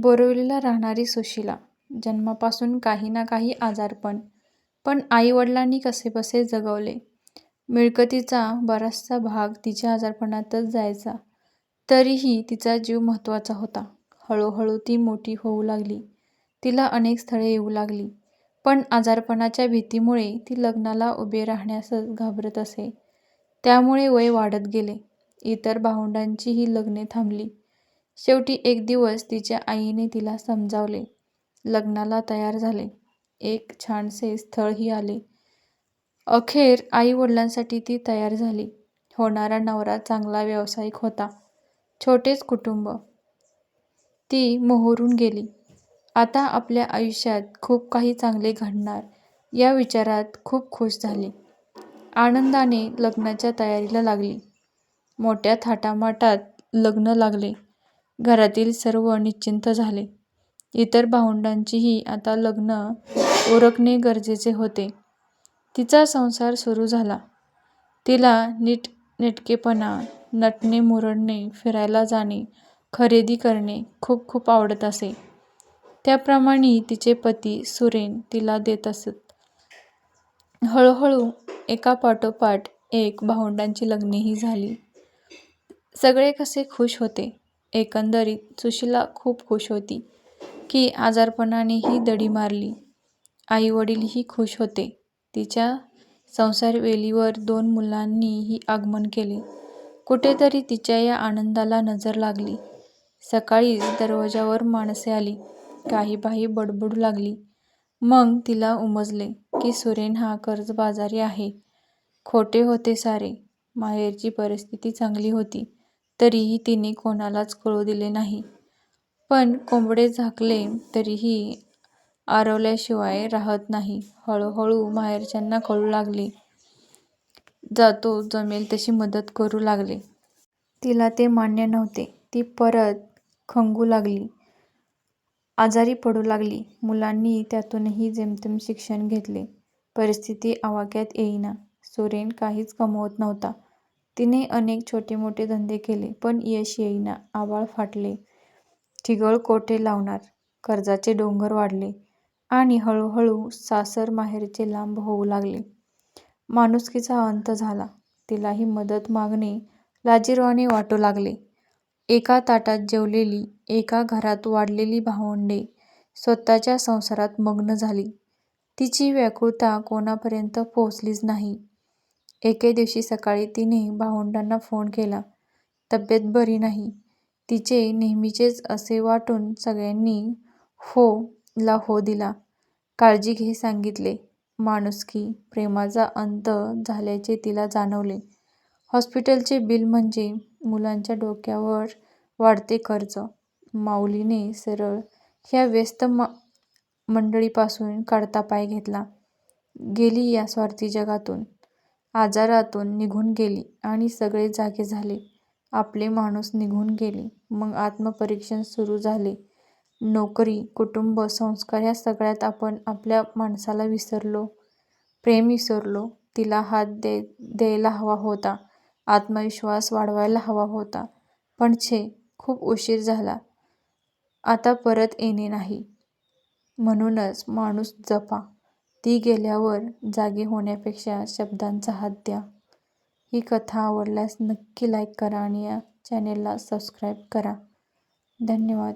बोरिवलीला राहणारी सुशिला. जन्मापासून काही ना काही आजारपण. पण आईवडिलांनी कसेबसे जगवले. मिळकतीचा बराचसा भाग तिच्या आजारपणातच जायचा. तरीही तिचा जीव महत्त्वाचा होता. हळूहळू ती मोठी होऊ लागली. तिला अनेक स्थळे येऊ लागली. पण आजारपणाच्या भीतीमुळे ती लग्नाला उभी राहण्यासच घाबरत असे. त्यामुळे वय वाढत गेले. इतर भावंडांचीही लग्ने थांबली. शेवटी एक दिवस तिच्या आईने तिला समजावले. लग्नाला तयार झाले. एक छानसे स्थळही आले. अखेर आई-वडिलांसाठी ती तयार झाली. होणारा नवरा चांगला व्यावसायिक होता. छोटेच कुटुंब. ती मोहरून गेली. आता आपल्या आयुष्यात खूप काही चांगले घडणार या विचारात खूप खुश झाली. आनंदाने लग्नाच्या तयारीला लागली. मोठ्या थाटामाटात लग्न लागले. घरातील सर्व निश्चिंत झाले. इतर भावंडांचीही आता लग्न उरकणे गरजेचे होते. तिचा संसार सुरू झाला. तिला नीटनेटकेपणा, नटणे-मुरडणे, फिरायला जाणे, खरेदी करणे खूप खूप आवडत असे. त्याप्रमाणे तिचे पती सुरेन तिला देत असत. हळूहळू एकापाठोपाठ एक भावंडांची लग्नेही झाली. सगळे कसे खुश होते. एकंदरीत सुशीला खूप खुश होती की आजारपणानेही दडी मारली. आई-वडीलही होते. तिच्या संसार वेलीवर दोन मुलांनीही आगमन केले. कुठेतरी तिच्या या आनंदाला नजर लागली. सकाळीच दरवाजावर माणसे आली. काही बाई बडबडू लागली. मग तिला उमजले की सुरेन हा कर्जबाजारी आहे. खोटे होते सारे. माहेरची परिस्थिती चांगली होती तरीही तिने कोणालाच कळू दिले नाही. पण कोंबडे झाकले तरीही आरवल्याशिवाय राहत नाही. हळूहळू माहेरच्यांना कळू लागले. जातो जमेल तशी मदत करू लागले. तिला ते मान्य नव्हते. ती परत खंगू लागली. आजारी पडू लागली. मुलांनी त्यातूनही जेमतेम शिक्षण घेतले. परिस्थिती आवाक्यात येईना. सोरेन काहीच कमवत नव्हता. तिने अनेक छोटे-मोठे धंदे केले पण यश येईना. आभाळ फाटले. ठिगळ कोठे लावणार? कर्जाचे डोंगर वाढले आणि हळूहळू सासर-माहेरचे लांब होऊ लागले. माणुसकीचा अंत झाला. तिलाही मदत मागणे लाजिरवाणे वाटू लागले. एका ताटात जेवलेली, एका घरात वाढलेली भावंडे स्वतःच्या संसारात मग्न झाली. तिची व्याकुळता कोणापर्यंत पोहोचलीच नाही. एके दिवशी सकाळी तिने भावंडांना फोन केला. तब्येत बरी नाही. तिचे नेहमीचेच असे वाटून सगळ्यांनी हो ला हो दिला. काळजी घे सांगितले. माणुसकी, प्रेमाचा अंत झाल्याचे तिला जाणवले. हॉस्पिटलचे बिल म्हणजे मुलांच्या डोक्यावर वाढते कर्ज. माऊलीने सरळ ह्या व्यस्त मंडळीपासून काढता पाय घेतला. गेली या स्वार्थी जगातून. आजारातून निघून गेली आणि सगळे जागे झाले. आपले माणूस निघून गेले. मग आत्मपरीक्षण सुरू झाले. नोकरी, कुटुंब, संस्कार ह्या सगळ्यात आपण आपल्या माणसाला विसरलो. प्रेम विसरलो. तिला हात द्यायला हवा होता. आत्मविश्वास वाढवायला हवा होता. पण छे, खूप उशीर झाला. आता परत येणे नाही. म्हणूनच माणूस जपा. ती गेल्यावर जागे होण्यापेक्षा शब्दांचा हात द्या. ही कथा आवडल्यास नक्की लाईक करा आणि या चॅनेलला सबस्क्राईब करा. धन्यवाद.